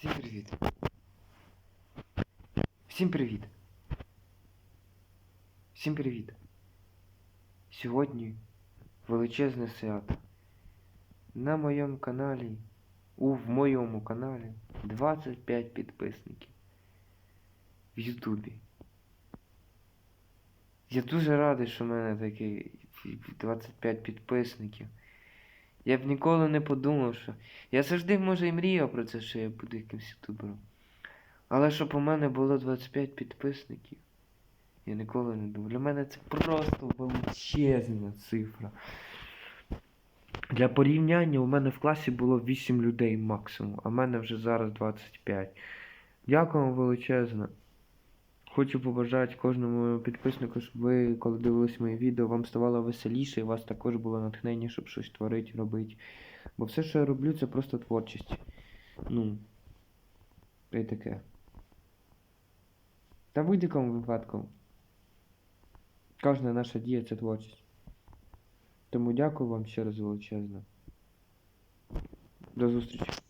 Всім привіт. Всім привіт. Всім привіт. Сьогодні величезне свято. На моєму каналі, у в моєму каналі 25 підписників в Ютубі. Я дуже радий, що в мене такий 25 підписників. Я б ніколи не подумав, що. Я завжди, може, і мріяв про це, що я буду якимсь ютубером. Але щоб у мене було 25 підписників, я ніколи не думав. Для мене це просто величезна цифра. Для порівняння у мене в класі було 8 людей максимум, а в мене вже зараз 25. Дякую величезно. Хочу побажати кожному підписнику, щоб ви, коли дивились мої відео, вам ставало веселіше і вас також було натхнення, щоб щось творити, робити. Бо все, що я роблю, це просто творчість. Ну. І таке. Та в будь-якому випадку. Кожна наша дія це творчість. Тому дякую вам ще раз величезно. До зустрічі.